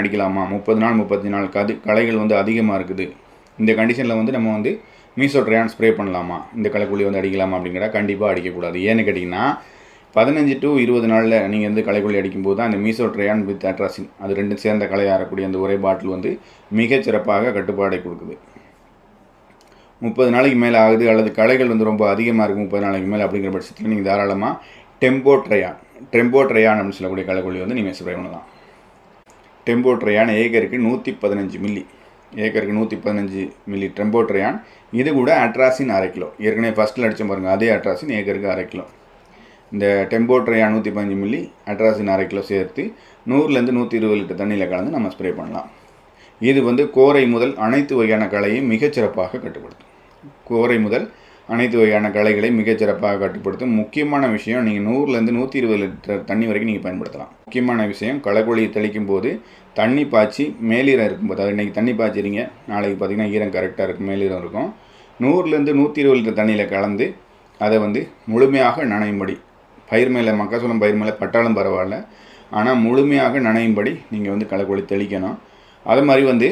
அடிக்கலாமா முப்பது நாள் முப்பத்தி நாள் கது களைகள் வந்து அதிகமாக இருக்குது. இந்த கண்டிஷனில் வந்து நம்ம வந்து மீசோ ட்ரையான் ஸ்ப்ரே பண்ணலாமா? இந்த களைக்குழி வந்து அடிக்கலாமா அப்படிங்கிறா கண்டிப்பாக அடிக்கக்கூடாது. ஏன்னு கேட்டிங்கன்னா பதினஞ்சு டு இருபது நாளில் நீங்கள் வந்து களைக்குள்ளி அடிக்கும்போது தான் அந்த மீசோ ட்ரையான் வித் அட்ராசின் அது ரெண்டும் சேர்ந்த களையாறக்கூடிய அந்த ஒரே பாட்டில் வந்து மிகச்சிறப்பாக கட்டுப்பாடை கொடுக்குது. முப்பது நாளைக்கு மேலே ஆகுது அல்லது களைகள் வந்து ரொம்ப அதிகமாக இருக்குது முப்பது நாளைக்கு மேலே அப்படிங்கிற பட்சத்தில் நீங்கள் தாராளமாக டெம்போ ட்ரையான் டெம்போ ட்ரையான் அப்படின்னு சொல்லக்கூடிய களைக்கொல்லி வந்து நீங்கள் ஸ்ப்ரே பண்ணலாம். டெம்போ ட்ரையான் ஏக்கருக்கு நூற்றி பதினஞ்சு மில்லி ஏக்கருக்கு நூற்றி பதினஞ்சு மில்லி டெம்போ ட்ரையான் இது கூட அட்ராசின் அரை கிலோ. ஏற்கனவே ஃபஸ்ட்டில் அடித்த பாருங்கள் அதே அட்ராசின் ஏக்கருக்கு அரை கிலோ. இந்த டெம்போ ட்ரையான் நூற்றி பதினஞ்சு மில்லி அட்ராசின் அரை கிலோ சேர்த்து நூறுலேருந்து நூற்றி இருபது லிட்டர் தண்ணியில் கலந்து நம்ம ஸ்ப்ரே பண்ணலாம். இது வந்து கோரை முதல் அனைத்து வகையான களையும் மிகச்சிறப்பாக கட்டுப்படுத்தும். கோரை முதல் அனைத்து வகையான களைகளை மிகச்சிறப்பாக கட்டுப்படுத்தும் முக்கியமான விஷயம் நீங்கள் நூறுலேருந்து நூற்றி இருபது லிட்டர் தண்ணி வரைக்கும் நீங்கள் பயன்படுத்தலாம். முக்கியமான விஷயம் களைக்கொல்லியை தெளிக்கும் போது தண்ணி பாய்ச்சி மேலீரம் இருக்கும்போது அதாவது இன்றைக்கி தண்ணி பாய்ச்சிறீங்க நாளைக்கு பார்த்தீங்கன்னா ஈரம் கரெக்டாக இருக்கும் மேலீரம் இருக்கும். நூறுலேருந்து நூற்றி இருபது லிட்டர் தண்ணியில் கலந்து அதை வந்து முழுமையாக நனையும்படி பயிர் மேலே மக்காசோளம் பயிர் மேலே பட்டாலும் பரவாயில்ல ஆனால் முழுமையாக நனையும்படி நீங்கள் வந்து களைக்கொல்லி தெளிக்கணும். அது மாதிரி வந்து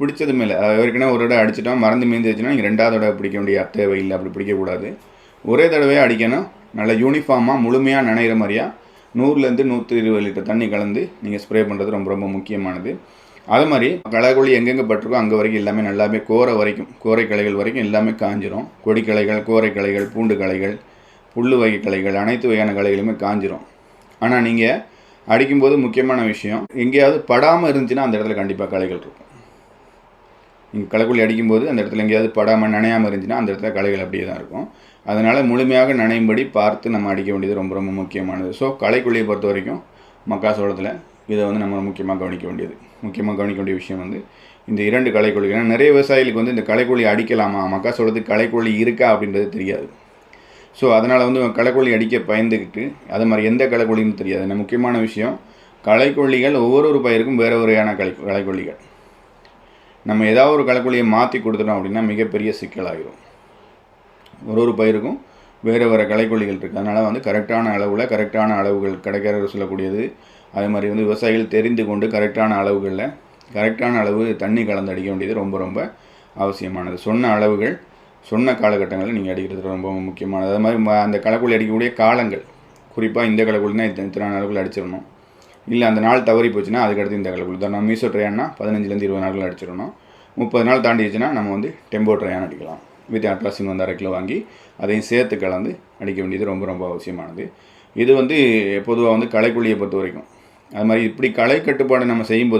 பிடிச்சது மேலே ஏற்கனவே ஒரு தடவை அடிச்சிட்டோம் மறந்து மீந்துச்சுன்னா நீங்கள் ரெண்டாவது தடவை பிடிக்க வேண்டிய இல்லை. அப்படி பிடிக்கக்கூடாது. ஒரே தடவையாக அடிக்கணும். நல்ல யூனிஃபார்மாக முழுமையாக நனைகிற மாதிரியா நூறுலேருந்து நூற்றி இருபது லிட்டர் தண்ணி கலந்து நீங்கள் ஸ்ப்ரே பண்ணுறது ரொம்ப ரொம்ப முக்கியமானது. அது மாதிரி களைக்கொல்லி எங்கெங்கே பட்டிருக்கோ அங்கே வரைக்கும் எல்லாமே நல்லாவே கோரை வரைக்கும் கோரை களைகள் வரைக்கும் எல்லாமே காஞ்சிரும். கொடி களைகள் கோரை களைகள் பூண்டு களைகள் புல் வகை களைகள் அனைத்து வகையான களைகளுமே காஞ்சிரும். ஆனால் நீங்கள் அடிக்கும்போது முக்கியமான விஷயம் எங்கேயாவது படாமல் இருந்துச்சுன்னா அந்த இடத்துல கண்டிப்பாக களைகள் இருக்கும். நீங்கள் களைக்குள்ளி அடிக்கும்போது அந்த இடத்துல எங்கேயாவது படாமல் நனையாமல் இருந்துச்சுன்னா அந்த இடத்துல களைகள் அப்படியே தான் இருக்கும். அதனால் முழுமையாக நனையும்படி பார்த்து நம்ம அடிக்க வேண்டியது ரொம்ப ரொம்ப முக்கியமானது. ஸோ களைக்கொல்லியை பொறுத்த வரைக்கும் மக்காசோளத்தில் இதை வந்து நம்ம முக்கியமாக கவனிக்க வேண்டியது. முக்கியமாக கவனிக்க வேண்டிய விஷயம் வந்து இந்த இரண்டு களைக்கொல்லிகள் ஏன்னா நிறைய விவசாயிகளுக்கு வந்து இந்த களைக்கொல்லி அடிக்கலாமா? மக்காசோளத்துக்கு களைக்கொல்லி இருக்கா அப்படின்றது தெரியாது. ஸோ அதனால் வந்து களைக்கொல்லி அடிக்க பயந்துக்கிட்டு அது மாதிரி எந்த களைக்கொல்லின்னு தெரியாது. முக்கியமான விஷயம் களைக்கொல்லிகள் ஒவ்வொரு ஒரு பயிருக்கும் வேறு வகையான களை களைக்கொல்லிகள் நம்ம ஏதாவது ஒரு களைக்கொல்லியை மாற்றி கொடுத்துட்டோம் அப்படின்னா மிகப்பெரிய சிக்கலாகிடும் ஒரு ஒரு பயிருக்கும் வேறு வேறு களைக்கொல்லிகள் இருக்குது அதனால் வந்து கரெக்டான அளவில் கரெக்டான அளவுகள் கிடைக்கிற சொல்லக்கூடியது. அதே மாதிரி வந்து விவசாயிகள் தெரிந்து கொண்டு கரெக்டான அளவுகளில் கரெக்டான அளவு தண்ணி கலந்து அடிக்க வேண்டியது ரொம்ப ரொம்ப அவசியமானது. சொன்ன அளவுகள் சொன்ன காலகட்டங்களில் நீங்கள் அடிக்கிறது ரொம்ப முக்கியமானது. அது மாதிரி ம- அந்த களைக்கொல்லி அடிக்கக்கூடிய காலங்கள் குறிப்பாக இந்த களைக்கொல்லினா இத்தனை இத்தனை அளவுகள் அடிச்சிடணும். இல்லை அந்த நாள் தவறி போச்சுன்னா அதுக்கடுத்து இந்த களைக்கொல்லி தான் நம்ம மீசோ ட்ரையான்னா பதினஞ்சுலேருந்து இருபது நாட்கள் அடிச்சிடணும். முப்பது நாள் தாண்டிடுச்சுன்னா நம்ம வந்து டெம்போ ட்ரையான் அடிக்கலாம். வித் அட்ராசின் வந்து அரை கிலோ வாங்கி அதையும் சேர்த்து கலந்து அடிக்க வேண்டியது ரொம்ப ரொம்ப அவசியமானது. இது வந்து பொதுவாக வந்து களைக்குள்ளியை பொறுத்த வரைக்கும் அது மாதிரி இப்படி களை கட்டுப்பாடு நம்ம செய்யும்போது